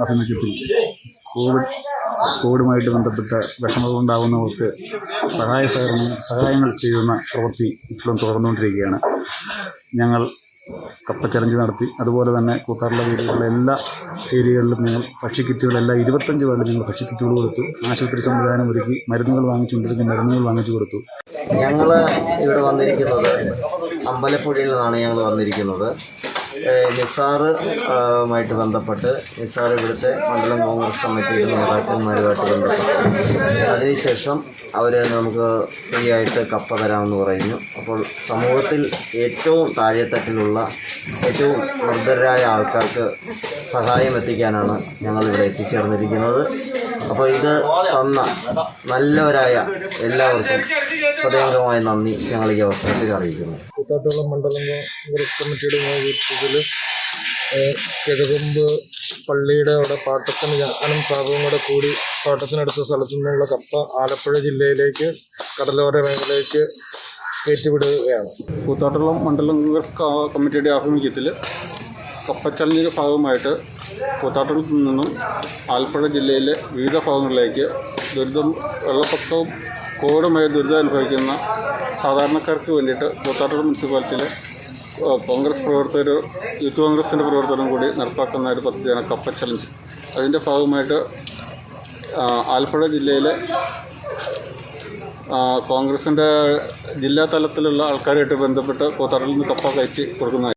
ആഭിമുഖ്യത്തിൽ കോവിഡ് കോവിഡുമായിട്ട് ബന്ധപ്പെട്ട വിഷമങ്ങളുണ്ടാകുന്നവർക്ക് സഹായ സഹകരണ സഹായങ്ങൾ ചെയ്യുന്ന പ്രവൃത്തി ഇപ്പോഴും തുടർന്നുകൊണ്ടിരിക്കുകയാണ്. ഞങ്ങൾ കപ്പ ചലഞ്ച് നടത്തി. അതുപോലെ തന്നെ കൂത്താറുള്ള വീടുകളിലെ എല്ലാ ഏരിയകളിലും ഞങ്ങൾ ഭക്ഷ്യക്കിറ്റുകളെല്ലാം ഇരുപത്തഞ്ച് വേൾഡ് ഞങ്ങൾ ഭക്ഷ്യക്കിറ്റുകൾ കൊടുത്തു. ആശുപത്രി സംവിധാനം ഒരുക്കി മരുന്നുകൾ വാങ്ങിച്ചുകൊണ്ടിരിക്കുന്ന മരുന്നുകൾ വാങ്ങിച്ചു കൊടുത്തു. ഞങ്ങൾ ഇവിടെ വന്നിരിക്കുന്നത് അമ്പലപ്പുഴയിൽ നിന്നാണ് ഞങ്ങൾ വന്നിരിക്കുന്നത്. ഏഹ് നിസാറ് ആഹ് ബന്ധപ്പെട്ട് നിസാർ ഇവിടുത്തെ മണ്ഡലം കോൺഗ്രസ് കമ്മിറ്റിയുടെ നേതാക്കന്മാരുമായിട്ട് ബന്ധപ്പെട്ടു. അതിനുശേഷം അവർ നമുക്ക് ഫ്രീ ആയിട്ട് കപ്പ തരാമെന്ന് പറയുന്നു. അപ്പോൾ സമൂഹത്തിൽ ഏറ്റവും താഴെത്തട്ടിലുള്ള ഏറ്റവും നിർദ്ധരായ ആൾക്കാർക്ക് സഹായം എത്തിക്കാനാണ് ഞങ്ങളിവിടെ എത്തിച്ചേർന്നിരിക്കുന്നത്. അപ്പോൾ ഇത് തന്ന നല്ലവരായ എല്ലാവർക്കും ഹൃദയംഗമായ നന്ദി ഞങ്ങൾ ഈ അവസരത്തിൽ അറിയിക്കുന്നു. കൂത്താട്ടുകുളം മണ്ഡലം കോൺഗ്രസ് കമ്മിറ്റിയുടെ നേതൃത്വത്തിൽ കിഴകുമ്പ് പള്ളിയുടെ അവിടെ പാട്ടത്തിന് ഞാനും സാബുവും കൂടെ കൂടി പാട്ടത്തിനടുത്ത സ്ഥലത്തു നിന്നുള്ള കപ്പ ആലപ്പുഴ ജില്ലയിലേക്ക് കടലോര മേഖലയിലേക്ക് കയറ്റിവിടുകയാണ്. കൂത്താട്ടുളം മണ്ഡലം കോൺഗ്രസ് കമ്മിറ്റിയുടെ ആഭിമുഖ്യത്തിൽ കപ്പച്ചലഞ്ചിന്റെ ഭാഗമായിട്ട് കൂത്താട്ടുളത്തു നിന്നും ആലപ്പുഴ ജില്ലയിലെ വിവിധ ഭാഗങ്ങളിലേക്ക് ദുരിതം വെള്ളപ്പൊക്കവും കോവിഡുമായി ദുരിതം അനുഭവിക്കുന്ന സാധാരണക്കാർക്ക് വേണ്ടിയിട്ട് കൂത്താട്ടൂർ മുനിസിപ്പാലിറ്റിയിലെ കോൺഗ്രസ് പ്രവർത്തകർ യൂത്ത് കോൺഗ്രസിന്റെ പ്രവർത്തനം കൂടി നടപ്പാക്കുന്ന ഒരു പദ്ധതിയാണ് കപ്പ ചലഞ്ച് അതിന്റെ ഭാഗമായിട്ട് ആലപ്പുഴ ജില്ലയിലെ കോൺഗ്രസിന്റെ ജില്ലാ തലത്തിലുള്ള ആൾക്കാരുമായിട്ട് ബന്ധപ്പെട്ട് കൂത്താട്ടിൽ നിന്ന് കപ്പ കയറ്റി കൊടുക്കുന്നതായി